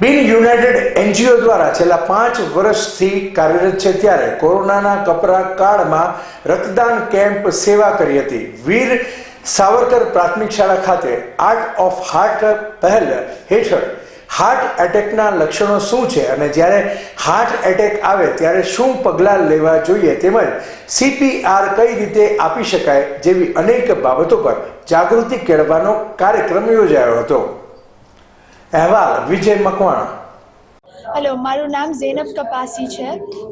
બિન United NGO દ્વારા છેલ્લા પાંચ વર્ષથી કાર્યરત છે ત્યારે કોરોનાના કપરા કાળમાં રક્તદાન કેમ્પ સેવા કરી હતી. વીર સાવરકર પ્રાથમિક શાળા ખાતે આર્ટ ઓફ હાર્ટ પહેલ હેઠળ હાર્ટ એટેકના લક્ષણો શું છે અને જ્યારે હાર્ટ એટેક આવે ત્યારે શું પગલાં લેવા જોઈએ તેમજ સીપીઆર કઈ રીતે આપી શકાય જેવી અનેક બાબતો પર જાગૃતિ કેળવવાનો કાર્યક્રમ યોજાયો હતો. અહેવાલ, વિજય મકવાણા. હેલો મારું નામ ઝેનબ કપાસી છે.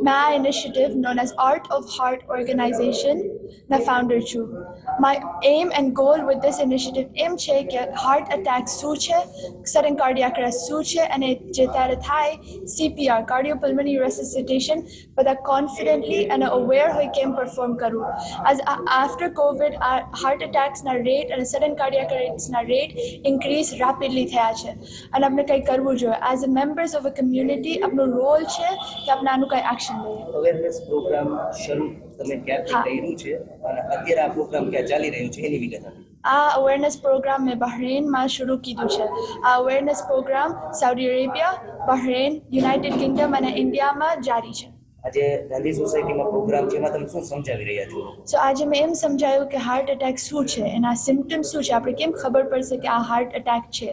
મેં આ initiative known as art of heart organisation ના ફાઉન્ડર છું my aim and goal with this initiative aim છે કે હાર્ટ એટેક શું છે સડન કાર્ડિયાક અરેસ્ટ શું છે અને જે ત્યારે થાય સીપીઆર કાર્ડિયોપલ્મની રેસિસિટેશન બધા કોન્ફિડન્ટલી અને અવેર હોય કેમ પરફોર્મ કરવું આઝ આફ્ટર કોવિડ આ હાર્ટ એટેક્સના રેટ અને sudden cardiac અરેસ્ટના rate increase rapidly થયા છે અને આપણે કંઈ કરવું જોઈએ as a members of a community આપણો રોલ છે કે આપણે આનું કંઈ એક્શન લઈએ અવેરનેસ પ્રોગ્રામ શરૂ તમે ક્યાંથી હા. કર્યું છે? અને અત્યારે આ પ્રોગ્રામ ક્યાં ચાલી રહ્યું છે? એની વિગત આ અવેરનેસ પ્રોગ્રામ મેં બહરેનમાં શરૂ કીધું છે. આ awareness programme Saudi Arabia Bahrain United Kingdom અને ઇન્ડિયામાં જારી છે. આજે ગાંધી સોસાયટીમાં પ્રોગ્રામ છે એમાં તમે શું સમજાવી રહ્યા છો? સો આજે મેં એમ સમજાયું કે હાર્ટ એટેક શું છે? એના સિમ્ટમ્સ શું છે? આપણે કેમ ખબર પડશે કે આ હાર્ટ એટેક છે?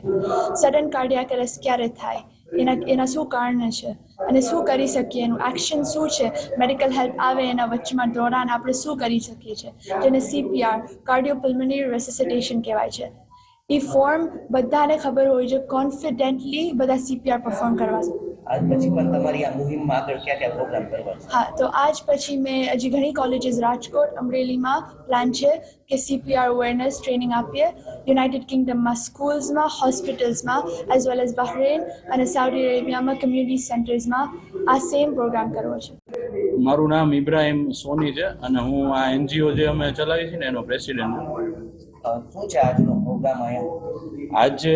સડન કાર્ડિયાક અરેસ્ટ ક્યારે થાય? એના એના શું કારણ છે? અને શું કરી શકીએ? એનું એક્શન શું છે? મેડિકલ હેલ્પ આવે એના વચમાં દોરાન આપણે શું કરી શકીએ છીએ? જેને સીપીઆર કાર્ડિયોપલ્મનરી રેસિસિટેશન કહેવાય છે. એ ફોર્મ બધાને ખબર હોય છે. કોન્ફિડન્ટલી બધા સીપીઆર પરફોર્મ કરવા આજ પછી પણ તમારી આ મુહિમમાં આગળ ક્યાં ક્યાં પ્રોગ્રામ કરવા હા તો આજ પછી મેં હજી ઘણી કોલેજીસ રાજકોટ અમરેલીમાં પ્લાન છે કે સીપીઆર અવેરનેસ ટ્રેનિંગ આપીએ. યુનાઇટેડ કિંગડમમાં સ્કૂલ્સમાં હોસ્પિટલ્સમાં એઝ વેલ એઝ બહરેન અને સાઉદી અરેબિયામાં કમ્યુનિટી સેન્ટર્સમાં આ સેમ પ્રોગ્રામ કરવો છે. મારું નામ ઇબ્રાહિમ સોની છે અને હું આ એનજીઓ જે અમે ચલાવી છીએ ને એનો પ્રેસિડેન્ટ શું છે આજનો પ્રોગ્રામ અહીંયા? આજે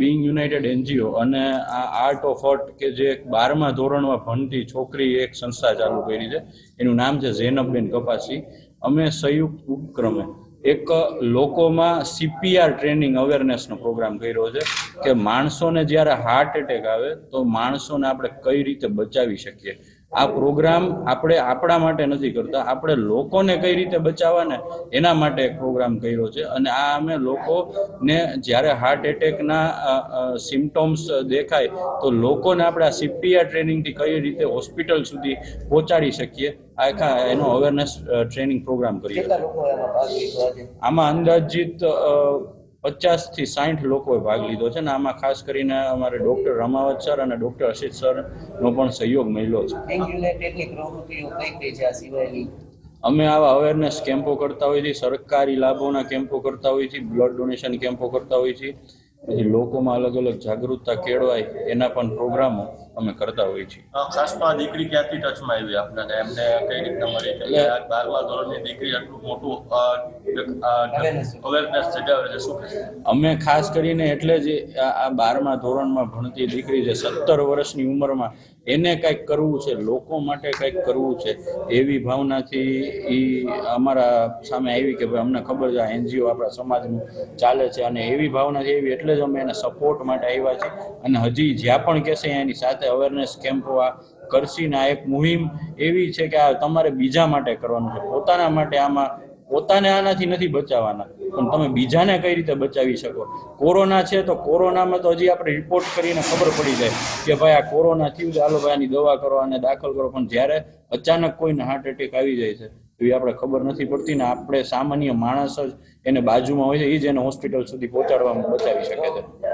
બિંગ યુનાઇટેડ એનજીઓ અને આ આર્ટ ઓફ હર્ટ કે જે એક બારમા ધોરણમાં ભણતી છોકરી એક સંસ્થા ચાલુ કરી છે. એનું નામ છે ઝેનબબેન કપાસી. અમે સંયુક્ત ઉપક્રમે એક લોકોમાં સીપીઆર ટ્રેનિંગ અવેરનેસનો પ્રોગ્રામ કર્યો છે કે માણસોને જ્યારે હાર્ટ એટેક આવે તો માણસોને આપણે કઈ રીતે બચાવી શકીએ? આ પ્રોગ્રામ આપણે આપણા માટે નથી કરતા આપણે લોકોને કઈ રીતે બચાવવા ને એના માટે એક પ્રોગ્રામ કર્યો છે. અને આ અમે લોકોને જ્યારે હાર્ટ એટેકના સિમ્ટોમ્સ દેખાય તો લોકોને આપણે આ સીપીઆર ટ્રેનિંગથી કઈ રીતે હોસ્પિટલ સુધી પહોંચાડી શકીએ આખા એનો અવેરનેસ ટ્રેનિંગ પ્રોગ્રામ લીધો આજે? આમાં અંદાજિત પચાસથી સાઠ લોકોએ ભાગ લીધો છે અને આમાં ખાસ કરીને અમારે ડોક્ટર રમાવત સર અને ડોક્ટર અશિત સરનો પણ સહયોગ મળ્યો છે. અમે આવા અવેરનેસ કેમ્પો કરતા હોઈએ છીએ સરકારી લાભોના કેમ્પો કરતા હોઈએ છીએ બ્લડ ડોનેશન કેમ્પો કરતા હોઈએ છીએ. પછી લોકોમાં અલગ અલગ જાગૃતતા કેળવાય એના પણ પ્રોગ્રામો અમે કરતા હોઈએ છીએ. આ દીકરી ક્યાંથી ટચમાં આવી આપણને? એમને કઈ રીતના મળી એટલે- આ બારમા ધોરણની દીકરી આટલું મોટું. અવેરનેસ જગાવે છે શું અમે ખાસ કરીને એટલે જ આ આ બારમા ધોરણમાં ભણતી દીકરી છે સત્તર વર્ષની ઉંમરમાં એને કંઈક કરવું છે લોકો માટે કંઈક કરવું છે એવી ભાવનાથી એ અમારા સામે આવી કે ભાઈ અમને ખબર છે આ એનજીઓ આપણા સમાજનું ચાલે છે અને એવી ભાવનાથી એવી એટલે જ અમે એને સપોર્ટ માટે આવ્યા છીએ અને હજી જ્યાં પણ કહેશે એની સાથે અવેરનેસ કેમ્પો આ કરશી મુહિમ એવી છે કે આ તમારે બીજા માટે કરવાનું છે. પોતાના માટે આમાં, પોતાને આનાથી નથી બચાવવાના પણ તમે બીજાને કઈ રીતે બચાવી શકો? કોરોના છે તો કોરોનામાં તો હજી આપણે રિપોર્ટ કરીને ખબર પડી જાય કે ભાઈ આ કોરોના થયું હાલો ભાઈ આની દવા કરો અને દાખલ કરો. પણ જ્યારે અચાનક કોઈને હાર્ટ એટેક આવી જાય છે, એવી આપણે ખબર નથી પડતી ને આપણે સામાન્ય માણસ જ એને બાજુમાં હોય છે. એ જ એને હોસ્પિટલ સુધી પહોંચાડવામાં બચાવી શકે છે.